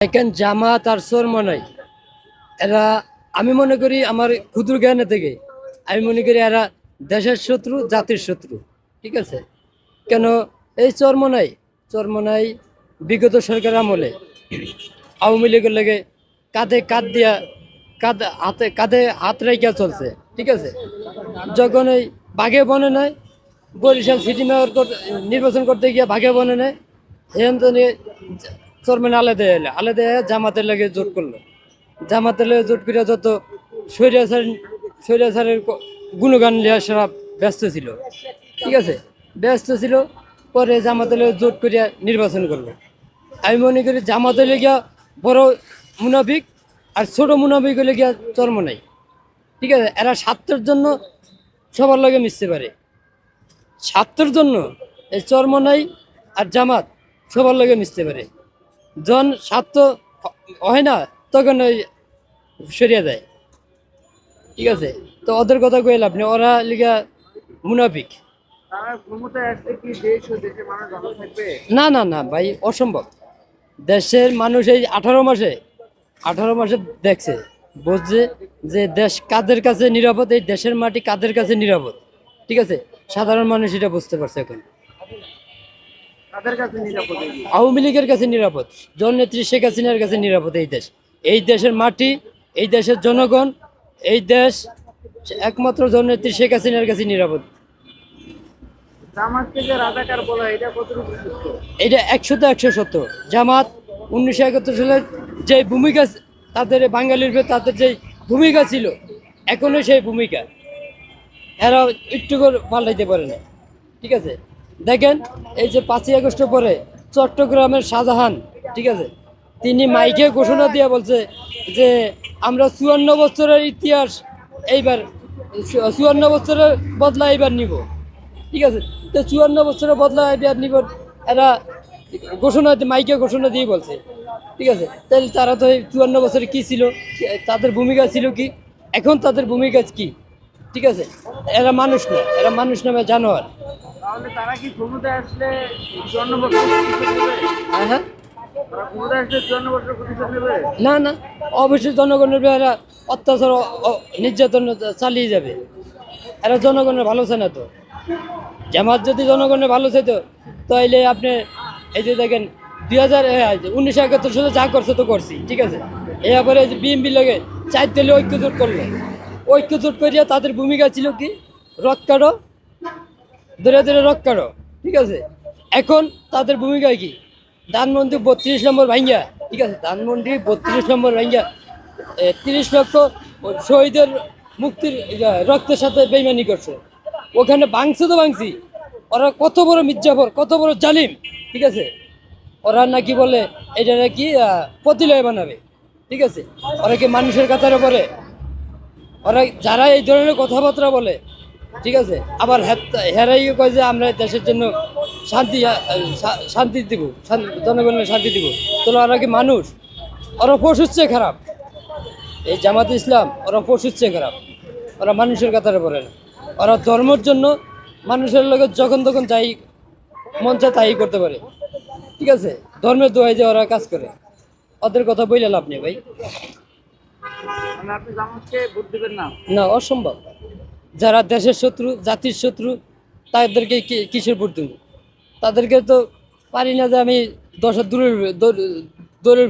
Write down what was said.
দেখেন জামাত আর চরমনাই এরা, আমি মনে করি আমার ক্ষুদ্র জ্ঞানে থেকে, আমি মনে করি এরা দেশের শত্রু, জাতির শত্রু, ঠিক আছে? কেন? এই চরমনাই চরমনাই বিগত সরকার আমলে। আওয়ামী লীগের লেগে কাঁধে কাঁধ দিয়া, কাঁধ হাতে, কাঁধে হাত রেখা চলছে, ঠিক আছে? যখন এই বাঘে বনে নেয় বরিশাল সিটি মেয়র নির্বাচন করতে গিয়ে বাঘে বনে নেয় থেকে চরমেন আলাদা এলে। আলাদা জামাতের লাগে জোট করল। জামাতের লাগে জোট করে যত স্বৈরাচার, স্বৈরাচারের ক- গুণগান লিয়া সারা ব্যস্ত ছিল। ঠিক আছে? ব্যস্ত ছিল, পরে জামাতের লাগে জোট করিয়া নির্বাচন করল। আমি মনে করি জামাতের লেগিয়া বড় মুনাফিক আর ছোট মুনাফিক হলে গিয়া চর্ম নাই। ঠিক আছে? এরা স্বার্থের জন্য সবার লগে মিশতে পারে। স্বার্থের জন্য এই চর্ম নাই আর জামাত সবার লগে মিশতে পারে। জন স্বার্থ হয় না তখন ওই সরিয়ে দেয়। ঠিক আছে? তো ওদের কথা কয়ে লাভ নেই ওরা লিগা মুনাফিক। না না না ভাই অসম্ভব। দেশের মানুষ এই আঠারো মাসে আঠারো মাসে দেখছে বুঝছে যে দেশ কাদের কাছে নিরাপদ এই দেশের মাটি কাদের কাছে নিরাপদ। ঠিক আছে? সাধারণ মানুষ এটা বুঝতে পারছে এখন। আওয়ামী লীগের কাছে নিরাপদ জননেত্রী শেখ হাসিনার কাছে নিরাপদ এই দেশ। এই দেশের মাটি এই দেশের জনগণ এই দেশ একমাত্র জননেত্রী শেখ হাসিনার কাছে নিরাপদ। এটা সত্য? এটা একশোতে একশো সত্তর জামাত উনিশশো একাত্তর সালে যে ভূমিকা তাদের বাঙালির তাদের যে ভূমিকা ছিল এখনও সেই ভূমিকা। এরা একটু করে পাল্টাইতে পারে না। ঠিক আছে? দেখেন, এই যে পাঁচই আগস্ট পরে চট্টগ্রামের শাহজাহান, ঠিক আছে? তিনি মাইকে ঘোষণা দিয়ে বলছে যে আমরা চুয়ান্ন বছরের ইতিহাস এইবার, চুয়ান্ন বছরের বদলা এইবার নিব, ঠিক আছে? তো চুয়ান্ন বছরের বদলা এবার নিব, এরা ঘোষণা মাইকে ঘোষণা দিয়ে বলছে, ঠিক আছে? তাহলে তারা তো চুয়ান্ন বছরে কি ছিল? তাদের ভূমিকা ছিল কি? এখন তাদের ভূমিকা কি? ঠিক আছে? এরা মানুষ না, এরা মানুষ নামে জানোয়ার। তাহলে তারা কি ক্ষমতায় আসলে চুয়ান্ন বছর হ্যাঁ হ্যাঁ। না না। অবশ্যই জনগণের এরা অত্যাচার নির্যাতন চালিয়ে যাবে। এরা জনগণের ভালো চায় না তো। জামাত যদি জনগণের ভালো চাইতো তাইলে আপনি এই যে দেখেন দুই হাজার উনিশশো একাত্তর সালে যা করছে তো করছি ঠিক আছে? এরপরে বিএমপি লগে চার তেলে ঐক্যজোট করল। ঐক্যজোট করিয়া তাদের ভূমিকা ছিল কি? রক কাটো ধরে ধরে রক কাটো ঠিক আছে? এখন তাদের ভূমিকা কি? ধানমন্ত্রী বত্রিশ নম্বর ভাঙ্গা ঠিক আছে? ধানমন্ত্রী বত্রিশ নম্বর ভাঙ্গা তিরিশ লক্ষ শহীদের মুক্তির রক্তের সাথে বেইমানি করছে। ওখানে ভাঙছে তো ভাঙছি। ওরা কত বড় মির্জাফর, কত বড় জালিম, ঠিক আছে? ওরা নাকি বলে, এটা নাকি প্রতিলয় বানাবে, ঠিক আছে? ওরা কি মানুষের কাতারে পড়ে ওরা যারা এই ধরনের কথাবার্তা বলে ঠিক আছে? আবার হেত- হেরাই কয় যে আমরা দেশের জন্য শান্তি শান্তি দিব জনগণের শান্তি দিব। তাহলে ওরা কি মানুষ? ওরা পশুর চেয়ে খারাপ। এই জামাত ইসলাম ওরা পশুর চেয়ে খারাপ। ওরা মানুষের কাতারে পড়ে না। ওরা ধর্মের জন্য মানুষের লোক যখন তখন যাই মন চায় তাই করতে পারে। ঠিক আছে? ধর্মের দোয়াই দিয়ে ওরা কাজ করে। ওদের কথা বইলে লাভ নেই ভাই। মানে না অসম্ভব। যারা দেশের শত্রু, জাতির শত্রু, তাদেরকে কিসের ভোট দেবো? তাদেরকে তো পারি না যে আমি দশের দূরের দূরের